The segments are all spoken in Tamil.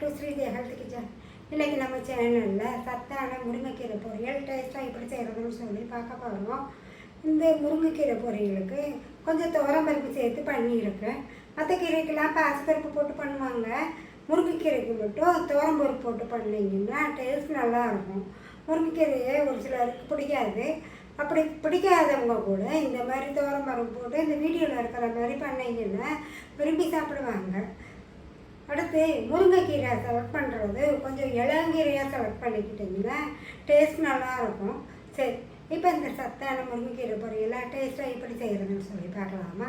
Back ஸ்ரீதே health kitchen. இன்றைக்கி நம்ம சேனலில் சத்தான முருங்கைக்கீரை பொரியல் டேஸ்ட்டாக எப்படி செய்கிறதுன்னு சொல்லி பார்க்க போகிறோம் இந்த முருங்கைக்கீரை பொரியலுக்கு கொஞ்சம் துவரம்பருப்பு சேர்த்து பண்ணியிருக்கேன் மற்ற கீரைக்கெல்லாம் பாசிப்பருப்பு போட்டு பண்ணுவாங்க. முருங்கைக்கீரைக்கு மட்டும் துவரம்பருப்பு போட்டு பண்ணிங்கன்னா டேஸ்ட் நல்லாயிருக்கும் முருங்கைக்கீரையே ஒரு சிலருக்கு பிடிக்காது. அப்படி பிடிக்காதவங்க கூட இந்த மாதிரி தோரம் பருப்பு போட்டு இந்த வீடியோவில் இருக்கிற மாதிரி பண்ணிங்கன்னா விரும்பி சாப்பிடுவாங்க. அடுத்து முருங்கைக்கீரை செலக்ட் பண்ணுறது கொஞ்சம் இளங்கீரையாக செலக்ட் பண்ணிக்கிட்டிங்கன்னா டேஸ்ட் நல்லா இருக்கும் சரி இப்போ இந்த சத்தான முருங்கைக்கீரை பொரியலை டேஸ்ட்டாக எப்படி செய்கிறதுன்னு சொல்லி பார்க்கலாமா?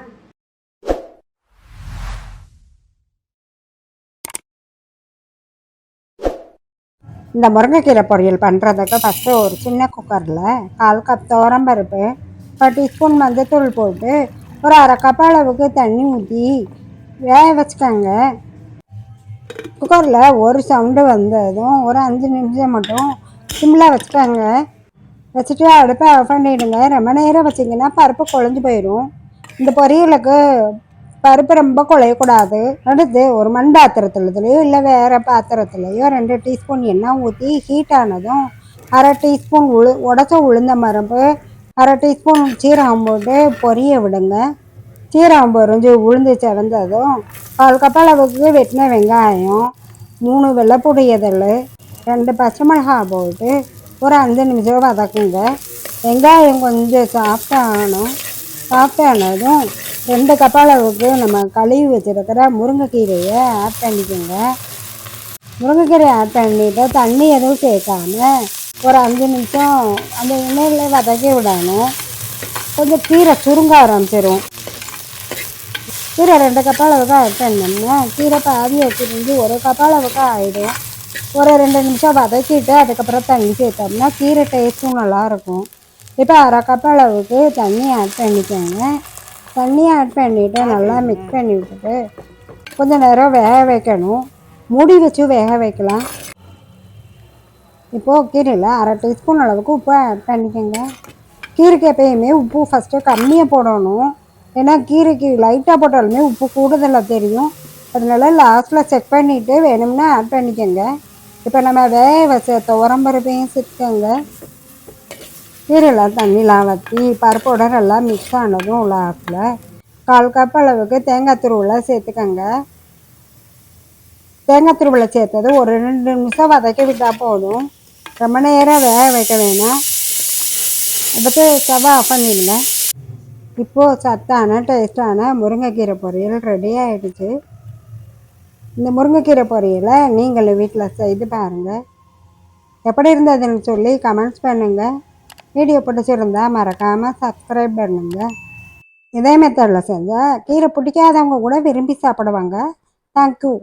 இந்த முருங்கைக்கீரை பொரியல் பண்ணுறதுக்கு ஃபஸ்ட்டு ஒரு சின்ன குக்கரில் கால் கப் பருப்பு ஒரு டீஸ்பூன் மஞ்சத்தூள் போட்டு ஒரு அரை கப் அளவுக்கு தண்ணி ஊற்றி வேக வச்சுக்கோங்க. குக்கரில் ஒரு சவுண்டு வந்ததும் ஒரு அஞ்சு நிமிஷம் மட்டும் சிம்மில் வச்சுட்டாங்க. வச்சுட்டு அடுப்பை ஆஃப் பண்ணிவிடுங்க ரொம்ப நேரம் வச்சிங்கன்னா பருப்பு குழஞ்சி போயிடும். இந்த பொரியலுக்கு பருப்பு ரொம்ப குழையக்கூடாது. அடுத்து ஒரு மண் பாத்திரத்துலயோ இல்லை வேறு பாத்திரத்துலையோ ரெண்டு டீஸ்பூன் எண்ணெய் ஊற்றி ஹீட் ஆனதும் அரை டீஸ்பூன் உளு உடச்ச உளுந்த மரம்பு அரை டீஸ்பூன் சீரகம் போட்டு பொரிய விடுங்க. சீரகம் பொறிஞ்சு உளுந்து செவந்ததும் கால் கப் அளவுக்கு வெட்டின வெங்காயம் மூணு வெள்ளைப்பூடி இதழ் ரெண்டு பச்சை மிளகாய் போட்டு ஒரு அஞ்சு நிமிஷம் வதக்குங்க. வெங்காயம் கொஞ்சம் சாஃப்டாகணும் சாஃப்டானதும் ரெண்டு கப் அளவுக்கு நம்ம கழுவி வச்சுருக்கிற முருங்கைக்கீரையை ஆட் பண்ணிக்கோங்க. முருங்கைக்கீரை ஆட் பண்ணிவிட்டு தண்ணி எதுவும் சேர்க்காம ஒரு அஞ்சு நிமிஷம் அந்த எண்ணெயில் வதக்கி விடணும். கொஞ்சம் கீரை சுருங்க ஆரம்பிச்சிடும் கீரை ரெண்டு கப் அளவுக்கு ஆட் கீரை பாதி வச்சுருந்து ஒரு கப் அளவுக்கு ஆகிடும் ஒரு ரெண்டு நிமிஷம் வதக்கிட்டு அதுக்கப்புறம் தண்ணி சேர்த்தோம்னா கீரை டேஸ்ட்டும் நல்லாயிருக்கும். இப்போ அரை கப் அளவுக்கு தண்ணி ஆட் பண்ணிக்கோங்க. தண்ணி ஆட் பண்ணிவிட்டு நல்லா மிக்ஸ் பண்ணி விட்டுட்டு கொஞ்சம் நேரம் வேக வைக்கணும். மூடி வச்சு வேக வைக்கலாம். இப்போது கீரையில் அரை டீஸ்பூன் அளவுக்கு உப்பு ஆட் பண்ணிக்கோங்க. கீரைக்கு எப்பயுமே உப்பு ஃபஸ்ட்டு கம்மியாக போடணும். ஏன்னா கீரைக்கு லைட்டாக போட்டாலுமே உப்பு கூடுதலாக தெரியும். அதனால லாஸ்ட்டில் செக் பண்ணிவிட்டு வேணும்னா ஆட் பண்ணிக்கோங்க. இப்போ நம்ம வேக வச்ச உரம்பருப்பையும் சேர்த்துக்கோங்க. கீரையில் தண்ணிலாம் வற்றி பருப்போட நல்லா மிக்ஸ் ஆனதும் லாஸ்ட்டில் கால் கப் அளவுக்கு தேங்காய் துருவெல்லாம் சேர்த்துக்கோங்க. தேங்காய் துருவலை சேர்த்தது ஒரு ரெண்டு நிமிஷம் வதக்கி விட்டால் போதும். ரொம்ப நேரம் வேக வைக்க வேணாம். அடுத்து செவ்வாய் ஆஃப் பண்ணிடுங்க. இப்போது சத்தான டேஸ்டான முருங்கைக்கீரை பொரியல் ரெடி ஆகிடுச்சு இந்த முருங்கைக்கீரை பொரியலை நீங்களும் வீட்டில் செய்து பாருங்கள் எப்படி இருந்ததுன்னு சொல்லி கமெண்ட்ஸ் பண்ணுங்கள் வீடியோ பிடிச்சிருந்தா மறக்காமல் சப்ஸ்கிரைப் பண்ணுங்கள் இதே மெத்தடில் செஞ்சால் கீரை பிடிக்காதவங்க கூட விரும்பி சாப்பிடுவாங்க. தேங்க்யூ